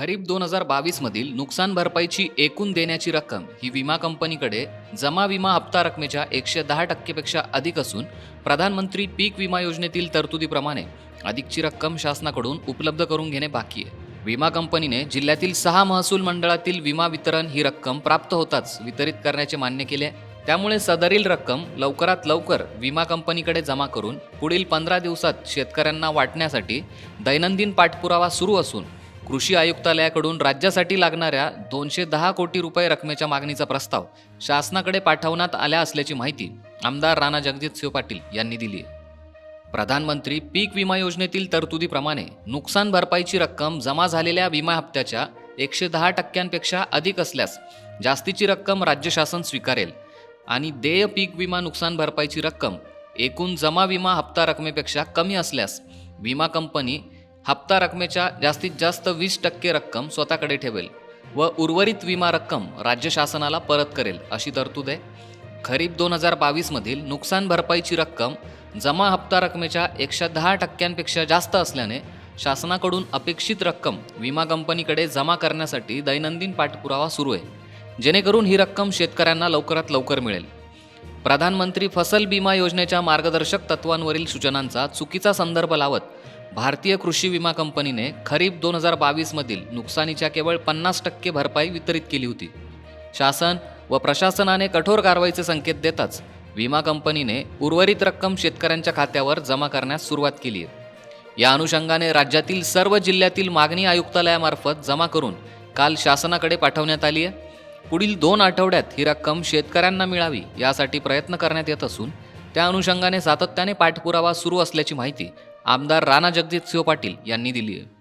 खरीप दोन हजार बावीसमधील नुकसान भरपाईची एकूण देण्याची रक्कम ही विमा कंपनीकडे जमा विमा हप्ता रकमेच्या एकशे दहा टक्केपेक्षा अधिक असून प्रधानमंत्री पीक विमा योजनेतील तरतुदीप्रमाणे अधिकची रक्कम शासनाकडून उपलब्ध करून घेणे बाकी आहे. विमा कंपनीने जिल्ह्यातील सहा महसूल मंडळातील विमा वितरण ही रक्कम प्राप्त होताच वितरित करण्याचे मान्य केले त्यामुळे सदरील रक्कम लवकरात लवकर विमा कंपनीकडे जमा करून पुढील पंधरा दिवसात शेतकऱ्यांना वाटण्यासाठी दैनंदिन पाठपुरावा सुरू असून कृषी आयुक्तालयाकडून राज्यासाठी लागणाऱ्या दोनशे दहा कोटी रुपये रकमेच्या मागणीचा प्रस्ताव शासनाकडे पाठवण्यात आल्या असल्याची माहिती आमदार राणा जगजितसिंह पाटील यांनी दिली आहे. प्रधानमंत्री पीक विमा योजनेतील तरतुदीप्रमाणे नुकसान भरपाईची रक्कम जमा झालेल्या विमा हप्त्याच्या एकशे दहा टक्क्यांपेक्षा अधिक असल्यास जास्तीची रक्कम राज्य शासन स्वीकारेल आणि देय पीक विमा नुकसान भरपाईची रक्कम एकूण जमा विमा हप्ता रकमेपेक्षा कमी असल्यास विमा कंपनी हप्ता रकमेच्या जास्तीत जास्त वीस टक्के रक्कम स्वतःकडे ठेवेल व उर्वरित विमा रक्कम राज्य शासनाला परत करेल अशी तरतूद आहे. खरीप दोन हजार बावीसमधील नुकसान भरपाईची रक्कम जमा हप्ता रकमेच्या एकशे दहा टक्क्यांपेक्षा जास्त असल्याने शासनाकडून अपेक्षित रक्कम विमा कंपनीकडे जमा करण्यासाठी दैनंदिन पाठपुरावा सुरू आहे. जेणेकरून ही रक्कम शेतकऱ्यांना लवकरात लवकर मिळेल. प्रधानमंत्री फसल विमा योजनेच्या मार्गदर्शक तत्वांवरील सूचनांचा चुकीचा संदर्भ लावत भारतीय कृषी विमा कंपनीने खरीप दोन हजार बावीसमधील नुकसानीच्या केवळ पन्नास टक्के भरपाई वितरित केली होती. शासन व प्रशासनाने कठोर कारवाईचे संकेत देताच विमा कंपनीने उर्वरित रक्कम शेतकऱ्यांच्या खात्यावर जमा करण्यास सुरुवात केली आहे. या अनुषंगाने राज्यातील सर्व जिल्ह्यातील मागणी आयुक्तालयामार्फत जमा करून काल शासनाकडे पाठवण्यात आली आहे. पुढील दोन आठवड्यात ही रक्कम शेतकऱ्यांना मिळावी यासाठी प्रयत्न करण्यात येत असून त्या अनुषंगाने सातत्याने पाठपुरावा सुरू असल्याची माहिती आमदार राणा जगजितसिंह पाटील यांनी दिली आहे.